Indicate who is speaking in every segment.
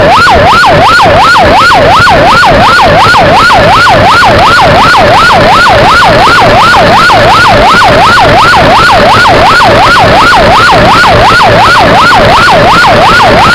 Speaker 1: Oh,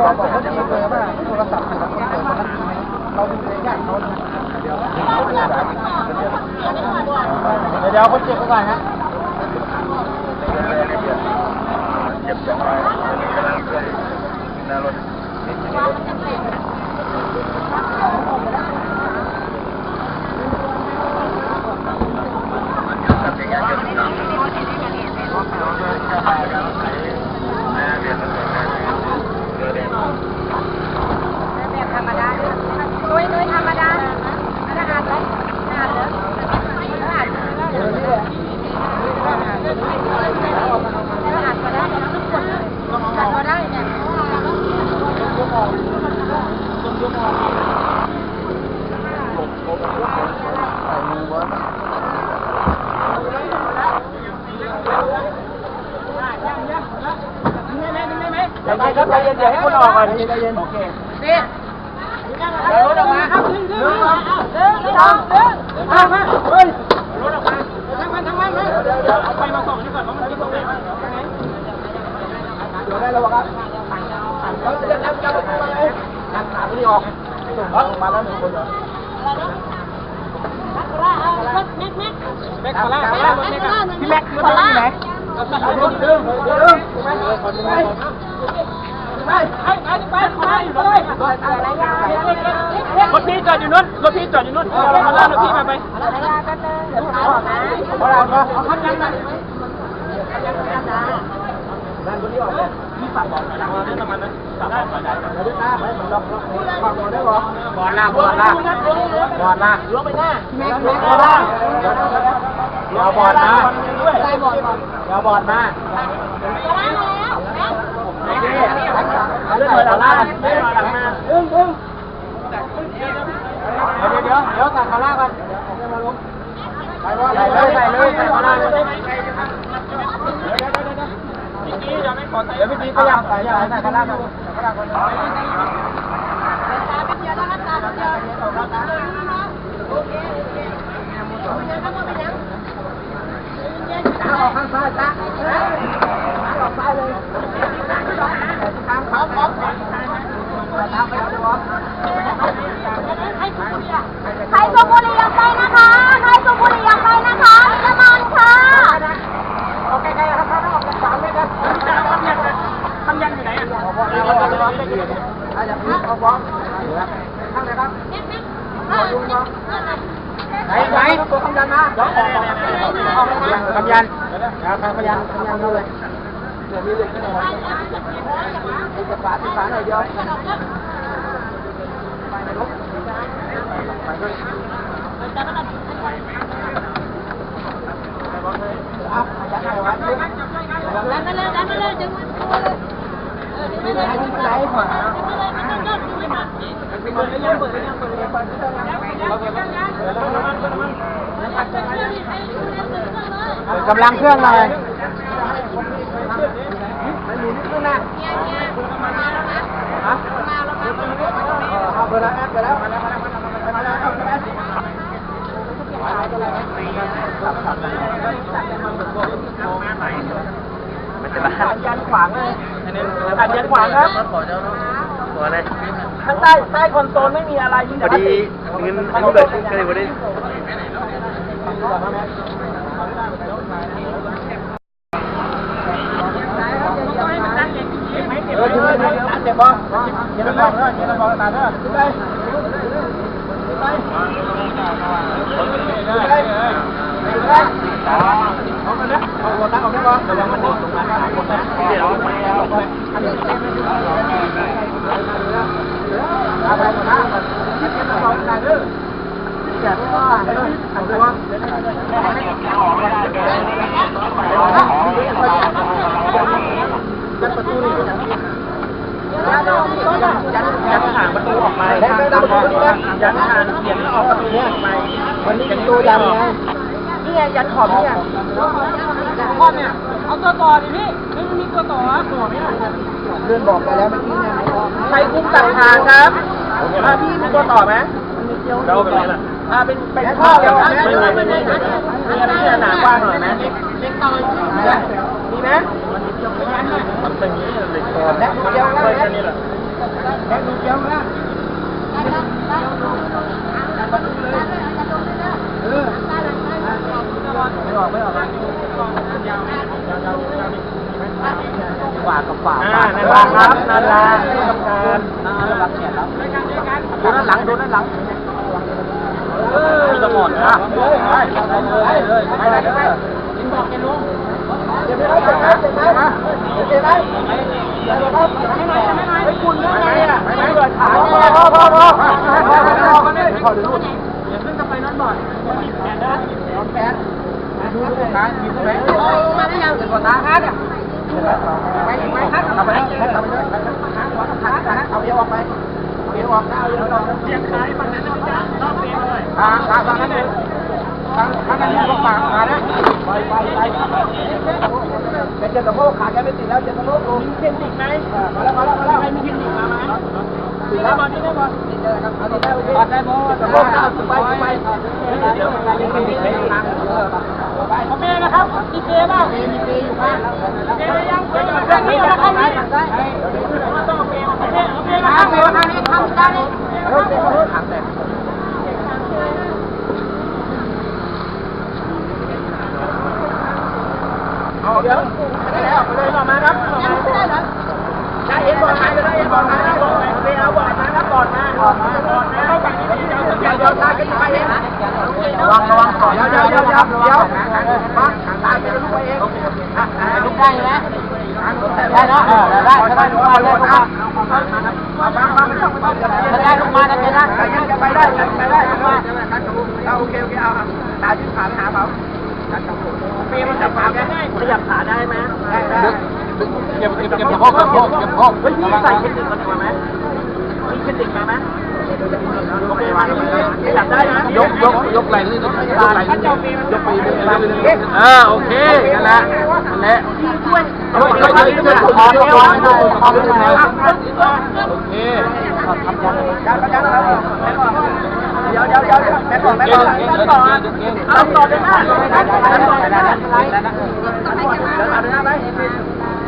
Speaker 1: เดี๋ยวคนเจ็บไปก่อนนะ
Speaker 2: เจ็บสองรายกำลังช่วยน้ารถติดอยู่ในรถทำอย่างนี้ก็ต้องเรียนรู้เรียนรู้
Speaker 3: แบบธรรมดานุ้ยนุ้ยธรรมดาอาหารเลยอาหารเลยอาหารอาหารก็ได้
Speaker 2: ใจเย็นครับใจเย็นเดี๋ยวให้คนออกก่อนใจเย็นโอเค
Speaker 3: นี่เดี๋ยวรถออกมาครับดึงดึงดึงดึงดึงมามาเฮ้ยรถออกมาทั้งวันทั้งวันเลยเอาไปมาส่งนี่ก่อนเพราะมันกินตรงไหนวะ
Speaker 2: เดี๋ยวได้แล้วครับเขาจะนับจับมาเลยนับขาไม่ออกส่งมาแล้วหนึ่งคนเหรอ
Speaker 3: แม็กคาร่าแม็กคาร่ารถแม็กพี่แม็กรถอยู่ไหน
Speaker 2: ดึงดึงดึง
Speaker 3: รถพี่จอดอยู่นู้นรถพี่จอดอยู่นู้นเอาราร่ารถพี่มาไป
Speaker 2: พอแล้วก็เอาคันยังไงนั่นคนนี้ออกเลยมีฝากบอกนะว่าได้ประมาณนั้นฝากบอกได้ได้ได้ได้ไม่ล็อกล็อกฝาบอกได้หรอบอลล่าบอลล่าบอลล่าลงไปหน้าแม็ก แม็กบอลล่าอย่าบอลนะอย่าบอลนะเรื่องบอลล่าเรื่องบอลล่าอึ้งอึ้งเดี๋ยวเดี๋ยวเดี๋ยวตัดคาร่ากันใส่เลยใส่เลยใส่คาร่าเลย
Speaker 3: พี่กี้จะไม่ขอใส่
Speaker 2: เดี๋ยวพี่จีขยับใส่ใส่ใส่คาร่ากันคาร่ากันออกข้างซ้ายจ้ะออกซ้ายเลย
Speaker 1: ใครสูบบุหรี่ออกไปนะคะ ใครสูบบุหรี่ออกไปนะคะน้ำมันค่ะ
Speaker 2: เอาใกล้ๆครับครับออกจากสามเครับ
Speaker 3: ทำยังอยู่ไหนอะ
Speaker 2: เอาบอลเอาบอลเอาบลไปยืนเอาอย่างบอลข้างไหนครับไหนไหนตัวคำยันนะออกออกคำยันคำยันคำยันเลยเดี๋ยวมีเหล็กขึ้นมาติดฝาติดฝาหน่อยเดียวไปในรถไปด้วยเอายันเอาไว้
Speaker 1: ดันมาเลย ดันมาเลยดึงมันตัวเลยเออดึงมาเลยดึงมาเลยดึงมาเลยดึงมาเลย
Speaker 2: กำลังเครื่องเลยไม่มีนิดนึงนะฮะ เอาไปแล้วแอปไปแล้วมาแล้วมาแล้วมาแล้วมาแล้วมันจะมาอันยันขวางเลยอันยันขวางครับ
Speaker 4: ตัวอะไร
Speaker 2: ข้างใต้ใต้คอนโซลไม่มีอะไรมี
Speaker 4: พ
Speaker 2: แต่
Speaker 4: อดีเงินเงินเบิดก็เลยพอดี
Speaker 2: เออ เลยเจ็บบ่เจ็บบ่เด้อเจ็บบ่ตาเด้อถึงเลยถึงเลยถึงเลยถึงเลยเอาไปนะเอาหัวตั้งออกได้บ่ระวังมันโดนตรงนั้นหลายคนนะเดี๋ยวไปเอาไปอันนี้เต็มเลยเอาไปก่อนนะคิดกันต่อได้เด้อแจกว่าเด้อเอาตัวจัดประตูนี่ยันยัน ห่างประตูออกไปยันหางเขียนออกประตูออกไปวันนี้เป็นตัวยันไงนี่ไงยันขอบเนี่ไง
Speaker 3: พ่อเนี่ยเอาตัวต่อดิพี่ไม่มีตัวต่อตัวไม่ได้
Speaker 2: เพื่อนบอกไปแล้วเมื่อกี้ไงใครคุ้มตัดทางครับอ่าพี่มีตัวต่อไหม
Speaker 4: เราเป็นอะไรล่ะ
Speaker 2: อ่าเป็นเป็นข้อแล้วไม่ไม่ไม่ไม่มีอะไรที่หนากว้างหน่อยไหมเล็กต่อยมีไหม
Speaker 4: มันเป็นอย่างนี้เหล็กคอ
Speaker 2: แล้ดูเดียวแล้ว
Speaker 4: แค่นี้แหละ
Speaker 2: แล้วดูเดียวแล้วเออไม่ ออกไม่ออกฝากกับฝาก
Speaker 4: อ่านั่นละครับนั่นละทำการ
Speaker 2: นั่นละเขียนแล้วดูด้านหลังดูด้านหลัง
Speaker 4: เออจะหมด
Speaker 2: อะ
Speaker 4: นะ
Speaker 2: เลยไปเลยเลยไปเลยไปกินบอกแกลุงเจ็บไหมเจ็บไหมเจ็บไหมเจ็บไหมเจ็บไหมไม่ไหมไม่ไหมไม่คุณเรื่องไงอะไม่ไหมเปิดขาพอพอพอพอพอพอพอดูนู่นอย่าขึ้นจะไปนั่นบ่อยแขนนะแขน ดูดูขามีตรงไหนโอ้มาได้ยังถึงกว่าตาฮัทอะไปไปฮัทเอาไปเลยเอาไปเลยขาขาเอาเอวออกไปเอาเอวออกเอาเอวออกเสียงขายฝั่งนั้นรอบเตียงเลยขาขาฝั่งนั้นเลยทางทางนั้นลงปากมานะไปไปไปแกเจ็บสะโพกขาแกไม่ติดแล้วเจ็บสะโพกลง
Speaker 3: มีเทคนิคไหม
Speaker 2: มาแล้วมาแล้วมาแล้ว
Speaker 3: ใครมีเทคนิคมาไหม
Speaker 2: ติดแล้ว
Speaker 3: บอลนี่ได้บอล
Speaker 2: ติดเลยครับเอาติดได้โอเค
Speaker 3: บอลได้บอล
Speaker 2: สะโพกเอาไปไป
Speaker 3: เดี๋ยวมีเทคนิคไหม ผมเองนะครับมีเจบ้างมีเกมอยู่บ้างเจยังเกมอยู่ข้างนี้ข้างนี้ต้องเกมโอเคโอเคนะครับเกมข้างนี้ทำได้
Speaker 2: เริ่มเจ็บสะโพกขังแต่เอาเดี๋ยวได้แล้วไปเลยต่อมาครับต่อมาได้เอ็นบอลมาเลยได้เอ็นบอลมาได้บอลมาไปเอาบอลมาครับบอลมาบอลมาบอลมาเข้าฝั่งนี้เดี๋ยวเดี๋ยวเดี๋ยวตายกันไปเองระวังระวังก่อนเดี๋ยวเดี๋ยวเดี๋ยวเดี๋ยวเดี๋ยวมาตายกันลูกไปเองลูกได้ไหมได้เนาะได้ได้ได้ลูกมาเลยลูกมามามามาไม่ต้องไม่ต้องได้ลูกมาได้ได้ยังไปได้ยังไปได้มาเอาโอเคโอเคเอาตาจิ้มขาไปหาเขาเปย์มันจับขาได้ขยับขาได้ไหมได้ได้
Speaker 4: เก็บเก็บเก็บสะโพกเก็บสะโพกเก็บพก
Speaker 2: เฮ้ยพี่ใส่เทคนิคมาดีกว่าไหมมีเทคนิคมาไหมโอเคมาจับได้นะ
Speaker 4: ยกยกยกไหล่นยกยกไหล่ขึ้นยกไปเรื่อยๆเออโอเคนั่นแหละนั่นแหละช่วยช่วยช่วยช่วยขอขอขอขอโอเค
Speaker 2: ยัดยัดเดี๋ยวเดี๋ยวเดี๋ยวแม่ก่อนแม่
Speaker 4: เก่
Speaker 2: ก่
Speaker 4: ง
Speaker 2: อน
Speaker 4: เก่ง
Speaker 2: แม่
Speaker 4: เก่ง
Speaker 2: ก่อน
Speaker 4: เก่ง
Speaker 2: เอาต่อเดินหน้าเดินหน้าเดินหน้า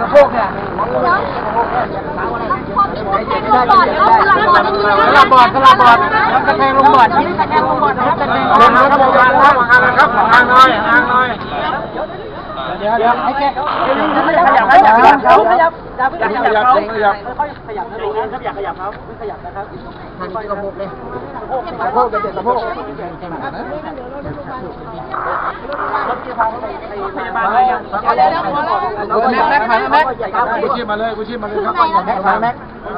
Speaker 4: ก
Speaker 2: ระโพกเนี่ย
Speaker 1: ลงบอดแล้วสลับบอด
Speaker 2: สลับบอดสลับบอดตะแคงลงบอดนี่ตะแคงลงบอดนะครับตะแคง
Speaker 4: ลงครับลงครับวางครับวางหน่อยวางหน่อย
Speaker 2: เดี๋ยวเดี๋ยวให้แกขยับขยับขยับเขาขยับอย่าเพิ่งขยับเขา
Speaker 4: ขยับ
Speaker 2: อยขยับนะครับอย่าขยับเขาไม่ขยับนะครับทางนี้สะโพกเลยสะโพกจะเจ็บสะโพก
Speaker 3: พยาบาลอะไรยัง
Speaker 2: เดี๋ยวเดี๋ยวพอแล้วแม็กแม็กแม็ก
Speaker 4: กูชีพมาเลยกูชีพมาเลยครับ
Speaker 2: แม็กแม็ก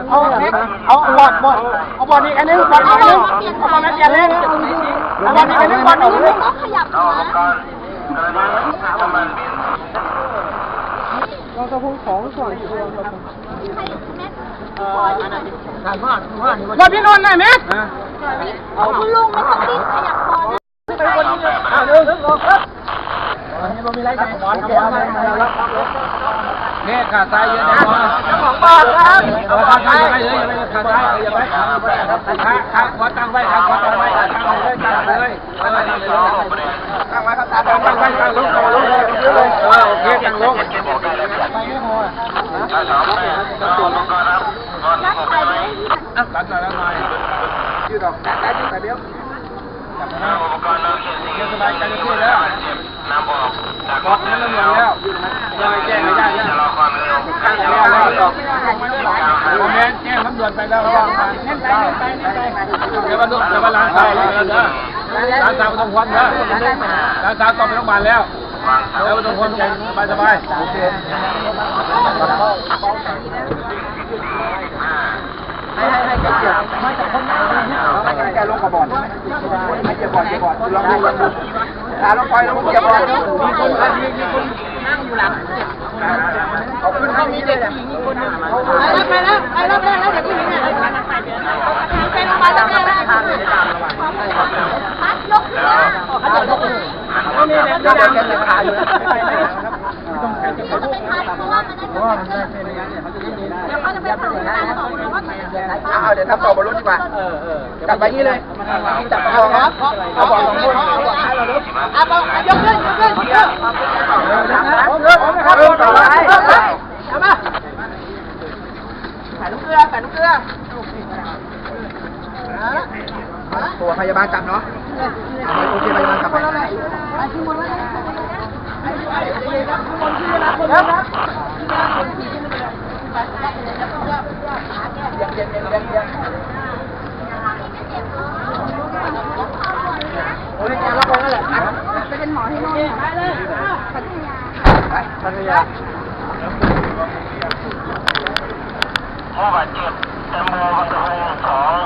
Speaker 2: เอาเอาบอดบอดเอาบอดนี่อันนึงบอดนี่อันนึงเอาบอดนั้นเปลี่ยนเลยเอาบอดนี่อันนึงบอดนี่อันนึง
Speaker 1: ต้องขยับนะ
Speaker 2: บอ ดพี่นนท์หน่อยไหม
Speaker 1: เอาคุณลุงไม่ต้องดิ้นขยับคอนะ
Speaker 2: อ่าหนึ่งสองครับอันนี้เรามีไรกันบอลครับ
Speaker 4: เนี่ยขาซ้ายเยอะนะ
Speaker 2: ของบอดครับ
Speaker 4: เอาขาซ้ายอย่าไปเลยอย่าไปขาซ้ายอย่าไปขาขาขวาตั้งไว้ขาขวาตั้งไว้ตั้งเลยตั้งเลยตั้งเลยตั้งเลย
Speaker 2: ตั้งไว้ครับตา
Speaker 4: ตั้ง
Speaker 2: ตั้ง
Speaker 4: ไว้
Speaker 2: ไว้
Speaker 4: ตั้งลงตั้งลงเออโอเคตั้งลง
Speaker 1: รักใคร ไม่ได้
Speaker 4: ตั้งหน่อยตั้งหน่อย
Speaker 2: ยืดออกตาตายืดแต่เดียว
Speaker 4: เดี๋ยวสบายใจจะพูดแล้วบอกนั้นแล้วเหมือนแล้วยังไม่แจ้งไม่ได้ยังตั้งแล้วแล้วโมเมนต์แจ้งตำรวจไปแล้วว่าเน้นไปเน้นไปเดี๋ยวมาดูเดี๋ยวมาล้างสาวเลยเด้อล้างสาวไม่ต้องควันเด้อล้างสาวต้องไปโรงพยาบาลแล้วแล้วไม่ต้องควันใจสบายสบายโอเค
Speaker 2: ให้ให้ให้แกเกี่ยวมาจากคนให้แกลงกับบอลให้เกี่ยวบอลเกี่ยวบอลลองดูลองดูตาลงไปลงเกี่ยวบอลมีคนมีมีคนนั่งอยู่หลังเขาขึ้นให้มีเด็กผู้หญิงอีกคนนึงไปแล้วไปแล้วไปแล้วเด็กผู้หญิงเนี่ย
Speaker 1: ไปโรงพยาบาลแล้วแม่ได้พัดยกขึ้นมา
Speaker 2: เขาจะยกมือนี่เนี่ยจะดังกันขาอยู่
Speaker 1: เขาจะไปพัดเพราะว่ามันได้เดี๋ยวเขาจะไปผ่าตัดต่อ เพราะว่า
Speaker 2: เอาเดี๋ยวทำต่อบนรถดีกว่าจับไปงี้เลยจับคอครับเอาบอลสองคนเอาบอลให้เราดูเอาบอลยกขึ้นยกขึ้นยกขึ้นผมเลินะครับต่อไปเอามาใส่ลูกเกลือใส่ลูกเกลือตัวพยาบาลจับเนาะโอเคพยาบาลจับไปโอ้ยแกรับไปนั่นแหละ
Speaker 1: จะ เป็นหมอให้น้องไปเลยพัทยา
Speaker 2: ไปพัทยา
Speaker 4: ผู้บาดเจ็บแตงโมวังตะพงสอง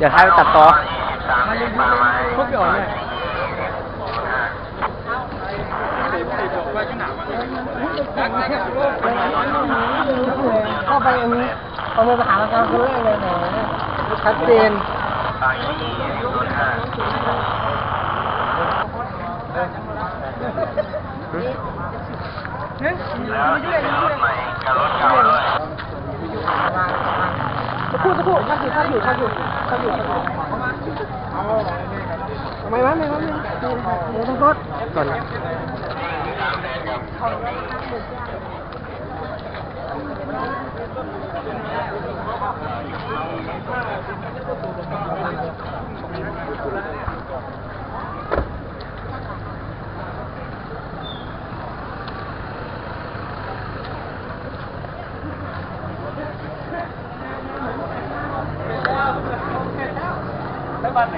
Speaker 4: อย่า
Speaker 3: ท้า
Speaker 4: ย
Speaker 5: ไปตัดต่อ
Speaker 4: ยี่สิบสามเลขป่าไม้
Speaker 5: พวกพี่อ่อนเนี่ย
Speaker 6: เข้าไปอย่างนี้เอามือไปหาการคนแรกเลยแหมชัดเจน
Speaker 4: ถอยยี่ยี่สิบศูนย์ห้าแล้วจะเป็นรถใหม่กับรถเก่าด้วย
Speaker 6: พูดสักพูดถ้าอยู่ถ้าอยู่ถ้าอยู่ถ้าอยู่ถ้าอยู่ทำไมวะไม่วะไม่เดี๋ยวต้องรถ
Speaker 5: ก่อน บ้านไหน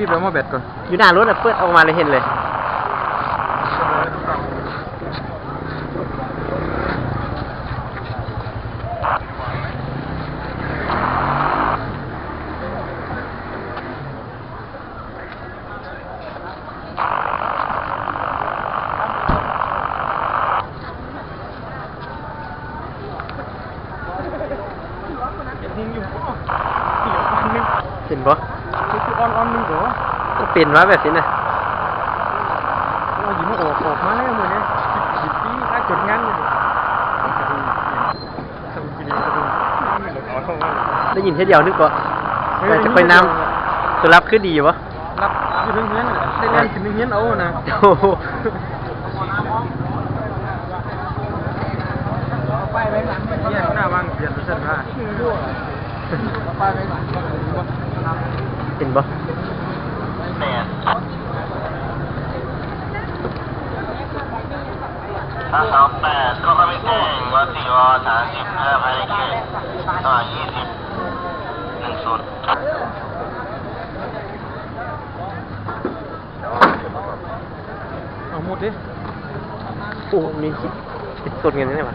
Speaker 3: พี่ไปเอามาแบตก่อน
Speaker 5: อยู่หน้ารถอะเปิดออกมาเลยเห็นเลย
Speaker 3: ยิงอยู่เสียวอันนึง
Speaker 5: เห็นปะ
Speaker 3: คือออนออนนึงเหรอ
Speaker 5: ต้องเป็นวะแบบนี้นะ
Speaker 3: เราหยิบมาออกออกมาแล้วมือเนี้ยหยิบปีถ้าจดงานอยู่ทำกินกระดุมเอาเข้ามา
Speaker 5: ได้ยินแค่เดียวนึกว่าแต่จะไปน้ำจะรับคือดีวะ
Speaker 3: รับอยู่ถึงเงี้ยได้เล่นถึงเงี้ยเอานะ
Speaker 5: โอ้โห
Speaker 3: ไปไว้หลังเนี่ยหน้าบ้านเปลี่ยนเส้นผ้าไปไว้หลัง
Speaker 5: เห็นปะ
Speaker 4: แปด ถ้าสองแปดก็ไม่แจ้งว่าสี่วสามสิบห้าภายในเขตต่อยี่สิบหนึ่งศูนย์
Speaker 3: เอาหมดดิ
Speaker 5: โอ้มีคิดคิดสดเงินได้ไหม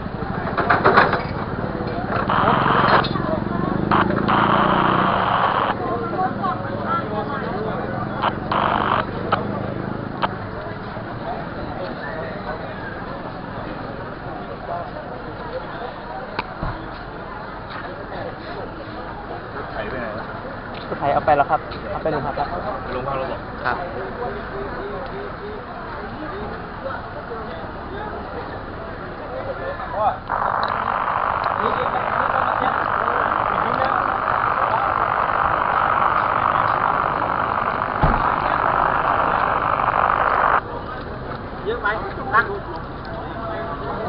Speaker 5: อาไปแล้วครับ เอาไปลงครับ
Speaker 4: พอเราบอก
Speaker 5: ครับ
Speaker 2: เยอะไปตั้ง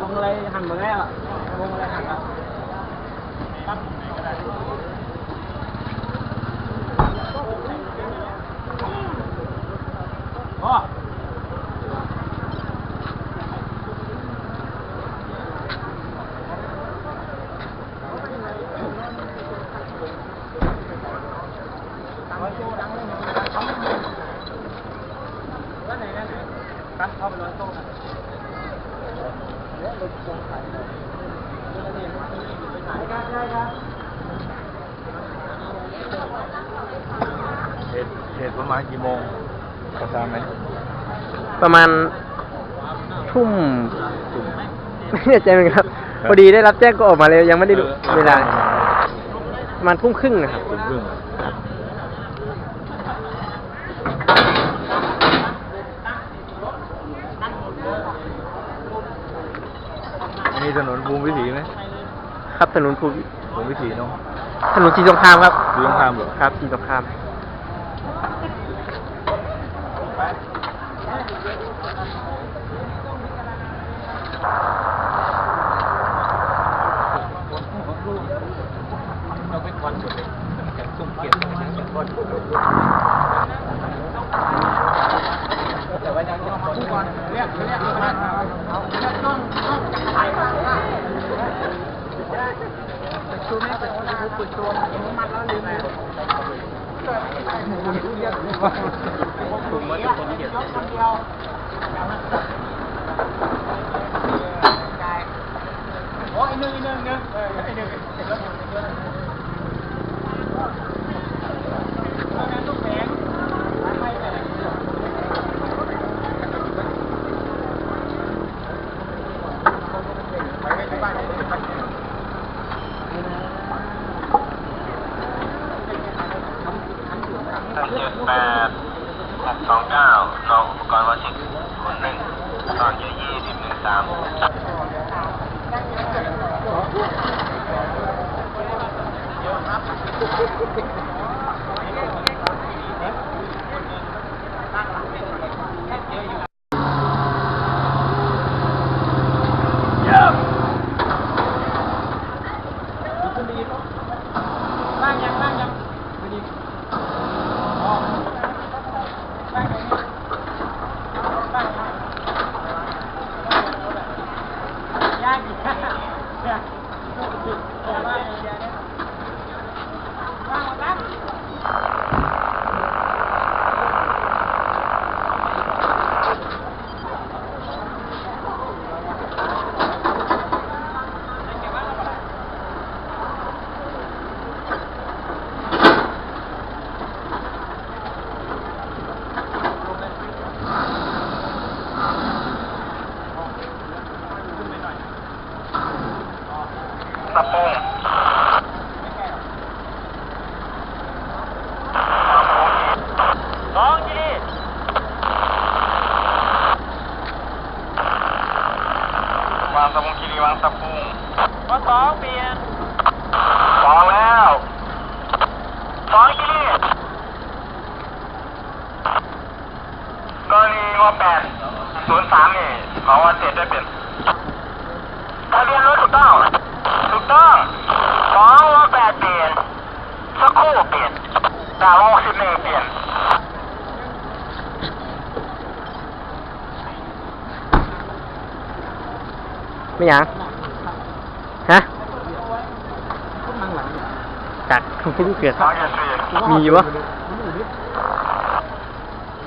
Speaker 2: วงอะไรหันมาแล้ววงอะไรหันมาพ่อ
Speaker 4: เหตุเหตุประมาณกี่โมงกระซามไหม
Speaker 5: ประมาณทุ่มไม่แน่ใจเหมือนกันครับ พอดีได้รับแจ้งก็ออกมาเลยยังไม่ได้ดูเวลาประมาณทุ่มครึ่งนะครับ
Speaker 4: ถึงครึ่งอันนี้ถนนภูมิวิถีไหม
Speaker 5: ครับถนนภู
Speaker 4: ภูมิวิถีเนาะ
Speaker 5: ถนนสีสงครามครับ
Speaker 4: สีสงครามเหรอ
Speaker 5: ครับสีสงคราม
Speaker 4: เราเป็นคนสุดเลยจากตุ้มเกียรติจากคนแต่ว่ายังต้องพูดก่อนเรียกเรียกมาเอาเรียกต้องต้องจับไข่ชูแม่เป็นคนผู้ปิดตัวมันแล้วลืมเลยคุณมาจากคนเกียร
Speaker 2: ยัง
Speaker 5: ฮะจากผู้รู้เกิด
Speaker 4: สองยันสี่
Speaker 5: มีวะ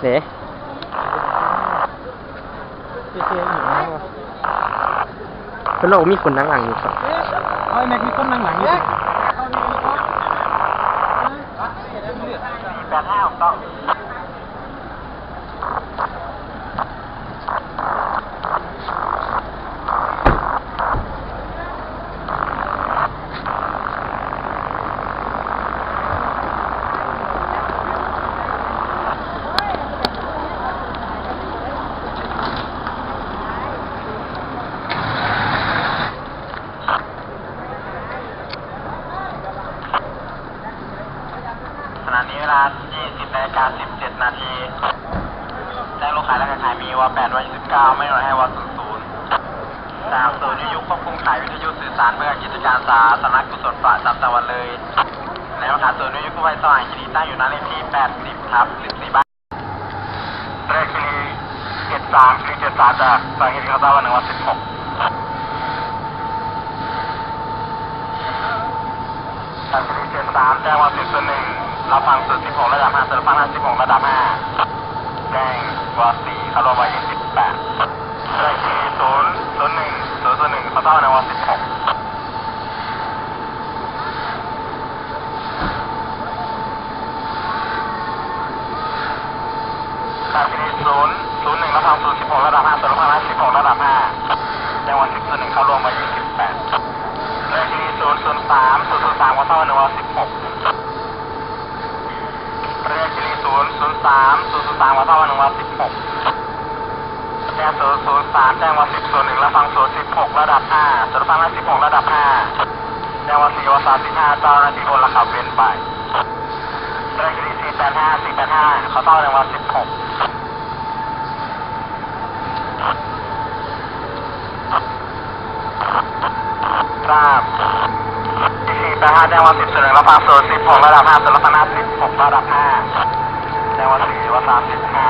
Speaker 5: เดี๋ย
Speaker 2: เจ๊ๆอยู่แล้ว
Speaker 5: เพิ่นบอกว่ามีคนนั่งหลังอยู่ครับ
Speaker 2: เอ้ยแม็กมีคนนั่งหลังอยู่
Speaker 4: แปดห้าต้อง รับฟังสื่อ16 ระดับ 5เซอร์ฟัง56 ระดับ 5แจ้งวอ4เข้าโรงพยาบาล18ได้ที่0 0 1 0 0 1เข้าต้อนในวอ16เข้าร่วมไป28เลขที่0 0 3 0 0 3ก็เข้าในวันสิบหก สามศูนย์ศูนย์สามก็เท่าหนึ่งร้อยสิบหกแจ้งศูนย์ศูนย์สามแจ้งว่าสิบส่วนหนึ่งแล้วฟังศูนย์สิบหกระดับห้าส่วนฟังละสิบหกระดับห้าแจ้งว่าสี่ว่าสามสิบห้าเจ้าหน้าที่คนละขับเว้นไปเลขที่สี่แปดห้าสี่แปดห้าเขาเท่าหนึ่งร้อยสิบหกทราบสี่แปดห้าแจ้งว่าสิบส่วนหนึ่งแล้วฟังส่วนสิบหกระดับห้าส่วนละฟังห้าสิบหกระดับห้า แจ้งว่าสี่ว่าสามสิบห้า